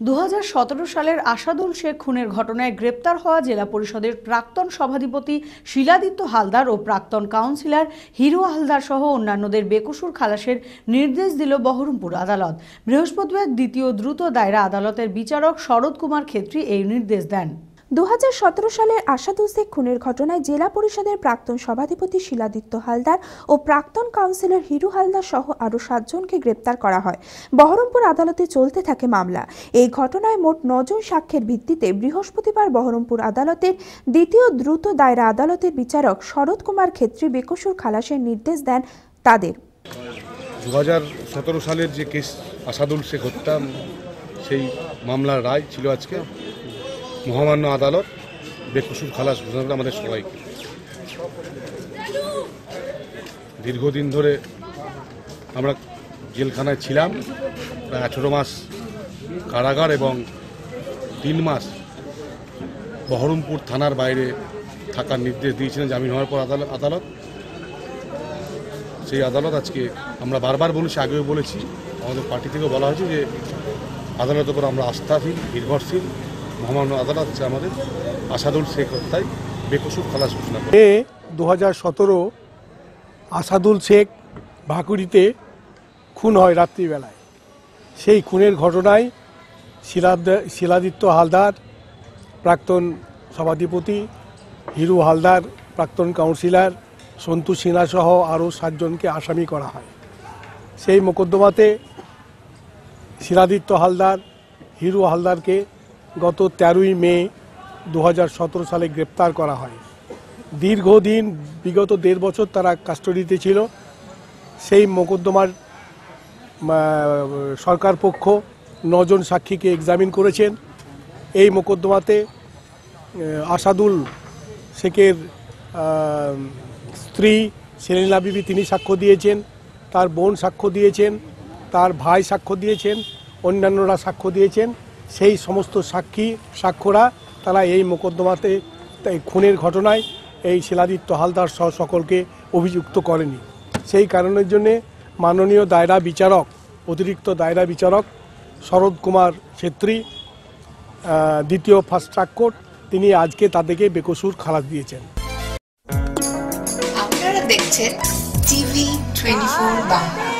দু হাজার সতেরো সালের আসাদুল শেখ খুনের ঘটনায় গ্রেপ্তার হওয়া জেলা পরিষদের প্রাক্তন সভাধিপতি শিলাদিত্য হালদার ও প্রাক্তন কাউন্সিলর হিরো হালদার সহ অন্যান্যদের বেকসুর খালাসের নির্দেশ দিল বহরমপুর আদালত। বৃহস্পতিবার দ্বিতীয় দ্রুত দায়রা আদালতের বিচারক শরৎ কুমার খেত্রী এই নির্দেশ দেন। দুহাজার সতেরো সালের আসাদুল শেখ খুনের ঘটনায় জেলা পরিষদের প্রাক্তন সভাধিপতি শিলাদিত্য হালদার ও প্রাক্তন কাউন্সিলর হিরু হালদার সহ আরও সাতজনকে গ্রেপ্তার করা হয়। বহরমপুর আদালতে চলতে থাকে মামলা। এই ঘটনায় মোট নজন সাক্ষ্যের ভিত্তিতে বৃহস্পতিবার বহরমপুর আদালতের দ্বিতীয় দ্রুত দায়রা আদালতের বিচারক শরৎ কুমার ক্ষেত্রী বেকসুর খালাসের নির্দেশ দেন তাদের। দু হাজার সতেরো সালের যে কেস আসাদুল শেখ হত্যা, সেই মামলার রায় ছিল আজকে। মহামান্য আদালত বেকসুর খালাস ঘোষণা করে আমাদের সবাইকে। দীর্ঘদিন ধরে আমরা জেলখানায় ছিলাম, প্রায় আঠেরো মাস কারাগার এবং তিন মাস বহরমপুর থানার বাইরে থাকার নির্দেশ দিয়েছিলেন জামিন হওয়ার পর আদালত আদালত। সেই আদালত আজকে আমরা বারবার বলেছি, আগেও বলেছি, আমাদের পার্টি থেকেও বলা হয়েছে যে আদালতের উপর আমরা আস্থাশীল নির্ভরশীল মহামান্য আদালত আমাদের আসাদুল শেখ হত্যায় বেকসুর খালাস ঘোষণা করে মে দু আসাদুল শেখ ভাকুড়িতে খুন হয় রাত্রিবেলায়। সেই খুনের ঘটনায় শিলাদ- শিলাদিত্য হালদার, প্রাক্তন সভাধিপতি হিরু হালদার, প্রাক্তন কাউন্সিলর সন্তু সিনহা সহ আরও সাতজনকে আসামি করা হয়। সেই মোকদ্দমাতে শিলাদিত্য হালদার, হিরু হালদারকে গত তেরোই মে দু হাজার সতেরো সালে গ্রেপ্তার করা হয়। দীর্ঘদিন, বিগত দেড় বছর তারা কাস্টডিতে ছিল। সেই মোকদ্দমার সরকার পক্ষ নজন সাক্ষীকে এক্সামিন করেছেন। এই মোকদ্দমাতে আসাদুল শেখের স্ত্রী সেলিনা বিবি তিনি সাক্ষ্য দিয়েছেন, তার বোন সাক্ষ্য দিয়েছেন, তার ভাই সাক্ষ্য দিয়েছেন, অন্যান্যরা সাক্ষ্য দিয়েছেন। সেই সমস্ত সাক্ষী, সাক্ষ্যরা তারা এই মোকদ্দমাতে খুনের ঘটনায় এই শিলাদিত্য হালদার সহ সকলকে অভিযুক্ত করেনি। সেই কারণের জন্যে মাননীয় দায়রা বিচারক, অতিরিক্ত দায়রা বিচারক শরৎ কুমার ছেত্রী দ্বিতীয় ফার্স্ট ট্রাক কোর্ট, তিনি আজকে তাদেরকে বেকসুর খালাস দিয়েছেন। আপনারা দেখছেন TV twenty four Bangla.